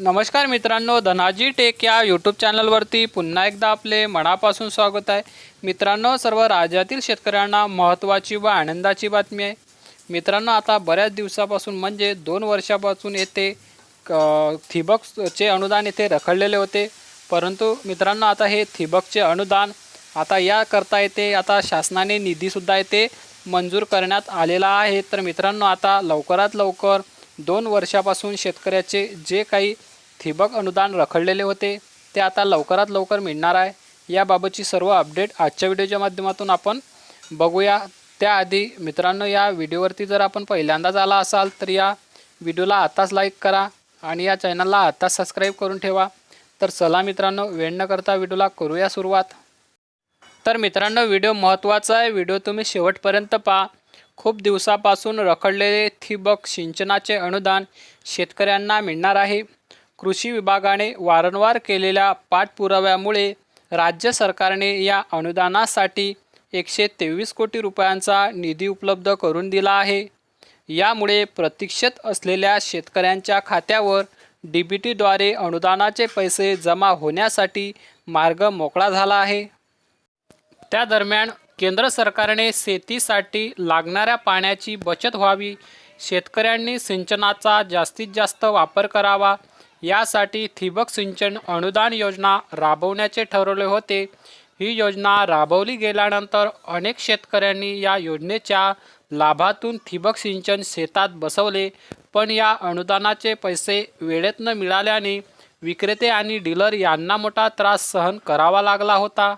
नमस्कार मित्रांनो धनाजी टेक या यूट्यूब चॅनलवरती पुन्हा एकदा आपले मनापासून स्वागत आहे. मित्रांनो सर्व राज्यातील शेतकऱ्यांना महत्त्वाची व आनंदाची बातमी आहे. मित्रांनो आता बऱ्याच दिवसापासून म्हणजे दोन वर्षापासून येथे क- अनुदान येथे रखडलेले होते. परंतु मित्रांनो आता हे थिबकचे अनुदान आता याकरता येते. आता शासनाने निधीसुद्धा येथे मंजूर करण्यात आलेला आहे. तर मित्रांनो आता लवकरात लवकर दोन वर्षापासून शेतकऱ्याचे जे काही ठिबक अनुदान रखडलेले होते. ते आता लवकरात लवकर मिळणार आहे. याबाबतची सर्व अपडेट आजच्या व्हिडिओच्या माध्यमातून आपण बघूया. त्याआधी मित्रांनो या व्हिडिओवरती जर आपण पहिल्यांदाच आला असाल तर या व्हिडिओला आताच लाईक करा आणि या चॅनलला आताच सबस्क्राईब करून ठेवा. तर चला मित्रांनो वेळ न करता व्हिडिओला करूया सुरुवात. तर मित्रांनो व्हिडिओ महत्त्वाचा आहे. व्हिडिओ तुम्ही शेवटपर्यंत पहा. खूप दिवसापासून रखडलेले ठिबक सिंचनाचे अनुदान शेतकऱ्यांना मिळणार आहे. कृषी विभागाने वारंवार केलेल्या पाठपुराव्यामुळे राज्य सरकारने या अनुदानासाठी एकशे तेवीस कोटी रुपयांचा निधी उपलब्ध करून दिला आहे. यामुळे प्रतीक्षेत असलेल्या शेतकऱ्यांच्या खात्यावर डी बी टीद्वारे अनुदानाचे पैसे जमा होण्यासाठी मार्ग मोकळा झाला आहे. त्या दरम्यान केंद्र सरकारने शेतीसाठी लागणाऱ्या पाण्याची बचत व्हावी शेतकऱ्यांनी सिंचनाचा जास्तीत जास्त वापर करावा यासाठी ठिबक सिंचन अनुदान योजना राबवण्याचे ठरवले होते. ही योजना राबवली गेल्यानंतर अनेक शेतकऱ्यांनी या योजनेच्या लाभातून ठिबक सिंचन शेतात बसवले पण या अनुदानाचे पैसे वेळेत न मिळाल्याने विक्रेते आणि डीलर यांना मोठा त्रास सहन करावा लागला होता.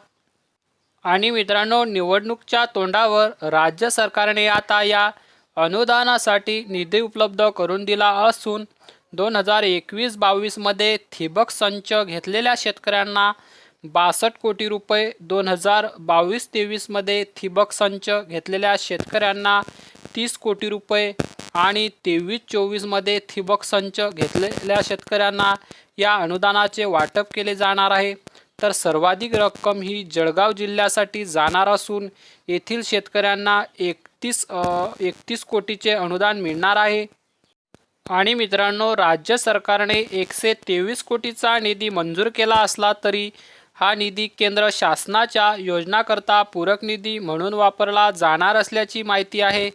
आणि मित्रांनो निवडणूकच्या तोंडावर राज्य सरकारने आता या अनुदानासाठी निधी उपलब्ध करून दिला असून दोन हजार एकवीस बावीसमध्ये थिबक संच घेतलेल्या शेतकऱ्यांना बासष्ट कोटी रुपये दोन हजार बावीस तेवीसमध्ये थिबक संच घेतलेल्या शेतकऱ्यांना तीस कोटी रुपये आणि तेवीस चोवीसमध्ये थिबक संच घेतलेल्या शेतकऱ्यांना या अनुदानाचे वाटप केले जाणार आहे. तर सर्वाधिक रक्कम ही जळगाव जिल्ह्यासाठी जाणार असून येथील शेतकऱ्यांना एकतीस एकतीस कोटीचे अनुदान मिळणार आहे. आणि मित्रांनो राज्य सरकारने एकशे तेवीस कोटीचा निधी मंजूर केला असला तरी हा निधी केंद्र शासनाच्या योजनाकरता पूरक निधी म्हणून वापरला जाणार असल्याची माहिती आहे.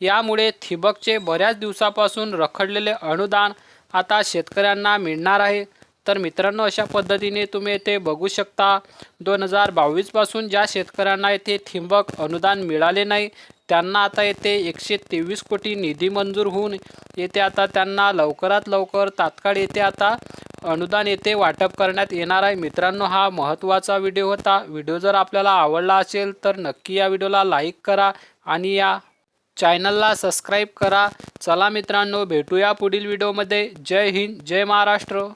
यामुळे ठिबकचे बऱ्याच दिवसापासून रखडलेले अनुदान आता शेतकऱ्यांना मिळणार आहे. तर मित्रांनो अशा पद्धतीने तुम्ही येथे बघू शकता दोन हजार बावीसपासून ज्या शेतकऱ्यांना येथे ठिबक अनुदान मिळाले नाही त्यांना आता येथे एकशे तेवीस कोटी निधी मंजूर होऊन येथे आता त्यांना लवकरात लवकर तात्काळ येथे आता अनुदान येथे वाटप करण्यात येणार आहे. मित्रांनो हा महत्त्वाचा व्हिडिओ होता. व्हिडिओ जर आपल्याला आवडला असेल तर नक्की या व्हिडिओला लाईक करा आणि या चॅनलला सबस्क्राईब करा. चला मित्रांनो भेटूया पुढील व्हिडिओमध्ये. जय हिंद जय महाराष्ट्र.